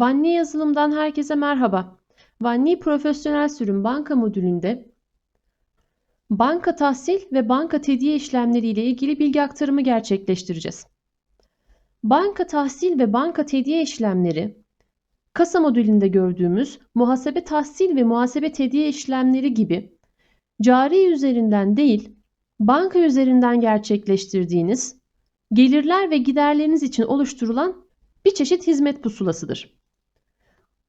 Vanni yazılımdan herkese merhaba. Vanni Profesyonel Sürüm Banka modülünde banka tahsil ve banka tediye işlemleri ile ilgili bilgi aktarımı gerçekleştireceğiz. Banka tahsil ve banka tediye işlemleri kasa modülünde gördüğümüz muhasebe tahsil ve muhasebe tediye işlemleri gibi cari üzerinden değil banka üzerinden gerçekleştirdiğiniz gelirler ve giderleriniz için oluşturulan bir çeşit hizmet pusulasıdır.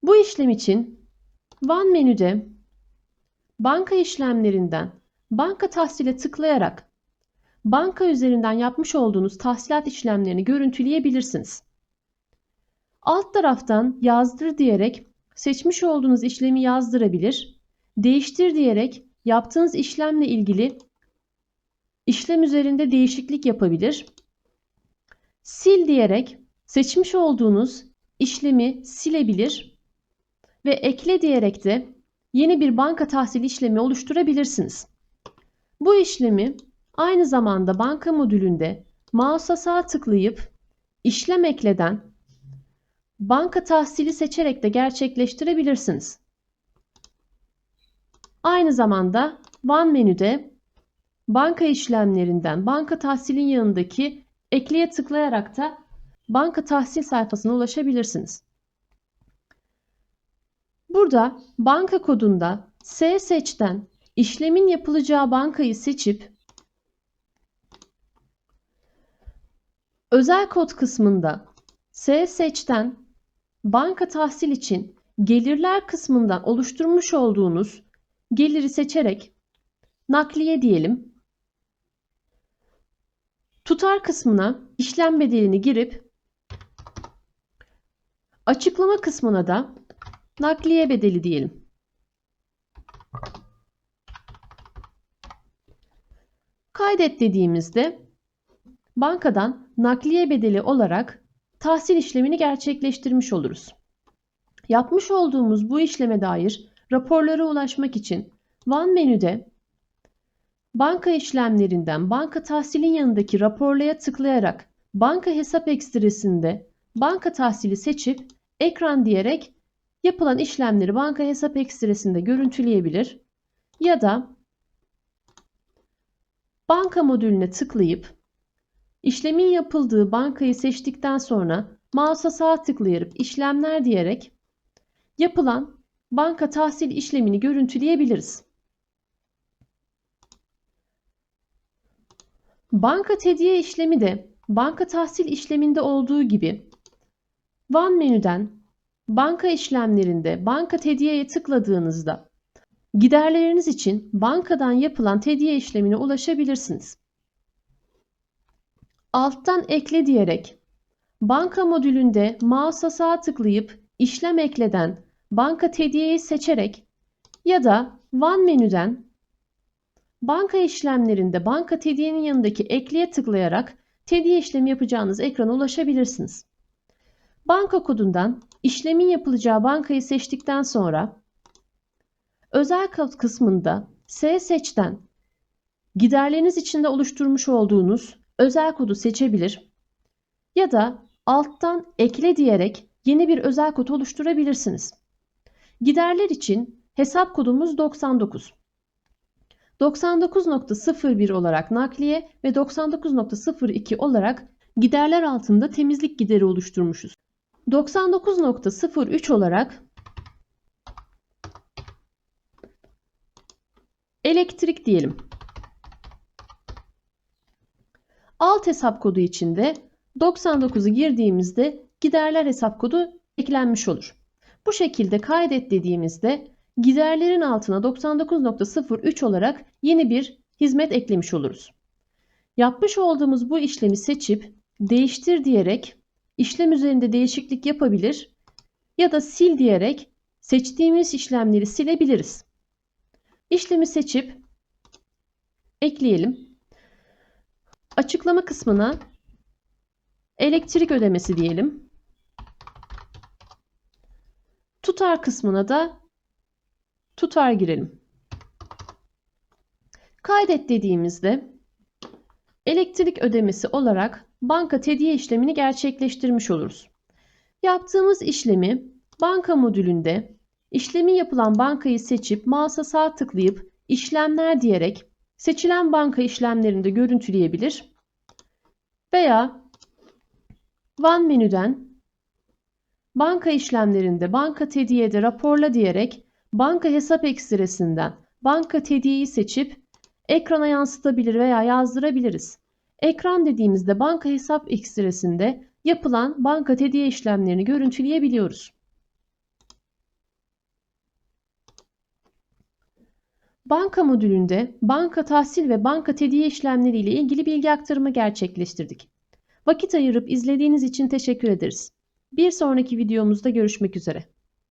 Bu işlem için Van menüde banka işlemlerinden banka tahsile tıklayarak banka üzerinden yapmış olduğunuz tahsilat işlemlerini görüntüleyebilirsiniz. Alt taraftan yazdır diyerek seçmiş olduğunuz işlemi yazdırabilir, değiştir diyerek yaptığınız işlemle ilgili işlem üzerinde değişiklik yapabilir, sil diyerek seçmiş olduğunuz işlemi silebilir ve ekle diyerek de yeni bir banka tahsil işlemi oluşturabilirsiniz. Bu işlemi aynı zamanda banka modülünde mouse'a sağ tıklayıp işlem ekleden banka tahsili seçerek de gerçekleştirebilirsiniz. Aynı zamanda Van menüde banka işlemlerinden banka tahsilin yanındaki ekleye tıklayarak da banka tahsil sayfasına ulaşabilirsiniz. Burada banka kodunda S seçten işlemin yapılacağı bankayı seçip özel kod kısmında S seçten banka tahsil için gelirler kısmından oluşturmuş olduğunuz geliri seçerek nakliye diyelim. Tutar kısmına işlem bedelini girip açıklama kısmına da nakliye bedeli diyelim. Kaydet dediğimizde bankadan nakliye bedeli olarak tahsil işlemini gerçekleştirmiş oluruz. Yapmış olduğumuz bu işleme dair raporlara ulaşmak için Van menüde banka işlemlerinden banka tahsilin yanındaki raporlaya tıklayarak banka hesap ekstresinde banka tahsili seçip ekran diyerek yapılan işlemleri banka hesap ekstresinde görüntüleyebilir ya da banka modülüne tıklayıp işlemin yapıldığı bankayı seçtikten sonra mouse'a sağ tıklayıp işlemler diyerek yapılan banka tahsil işlemini görüntüleyebiliriz. Banka tediye işlemi de banka tahsil işleminde olduğu gibi Van menüden banka işlemlerinde banka tediyeye tıkladığınızda giderleriniz için bankadan yapılan tediye işlemine ulaşabilirsiniz. Alttan ekle diyerek banka modülünde mouse'a sağ tıklayıp işlem ekleden banka tediyeyi seçerek ya da Van menüden banka işlemlerinde banka tediyenin yanındaki ekleye tıklayarak tediye işlemi yapacağınız ekrana ulaşabilirsiniz. Banka kodundan işlemin yapılacağı bankayı seçtikten sonra özel kod kısmında S seçten giderleriniz içinde oluşturmuş olduğunuz özel kodu seçebilir ya da alttan ekle diyerek yeni bir özel kod oluşturabilirsiniz. Giderler için hesap kodumuz 99. 99.01 olarak nakliye ve 99.02 olarak giderler altında temizlik gideri oluşturmuşuz. 99.03 olarak elektrik diyelim. Alt hesap kodu içinde 99'u girdiğimizde giderler hesap kodu eklenmiş olur. Bu şekilde kaydet dediğimizde giderlerin altına 99.03 olarak yeni bir hizmet eklemiş oluruz. Yapmış olduğumuz bu işlemi seçip değiştir diyerek işlem üzerinde değişiklik yapabilir ya da sil diyerek seçtiğimiz işlemleri silebiliriz. İşlemi seçip ekleyelim. Açıklama kısmına elektrik ödemesi diyelim. Tutar kısmına da tutar girelim. Kaydet dediğimizde elektrik ödemesi olarak banka tediye işlemini gerçekleştirmiş oluruz. Yaptığımız işlemi Banka modülünde işlemi yapılan bankayı seçip mouse'a sağ tıklayıp işlemler diyerek seçilen banka işlemlerini de görüntüleyebilir veya One menüden banka işlemlerinde banka tediyede raporla diyerek banka hesap ekstresinden banka tediyeyi seçip ekrana yansıtabilir veya yazdırabiliriz. Ekran dediğimizde banka hesap ekstresinde yapılan banka tediye işlemlerini görüntüleyebiliyoruz. Banka modülünde banka tahsil ve banka tediye işlemleri ile ilgili bilgi aktarımı gerçekleştirdik. Vakit ayırıp izlediğiniz için teşekkür ederiz. Bir sonraki videomuzda görüşmek üzere.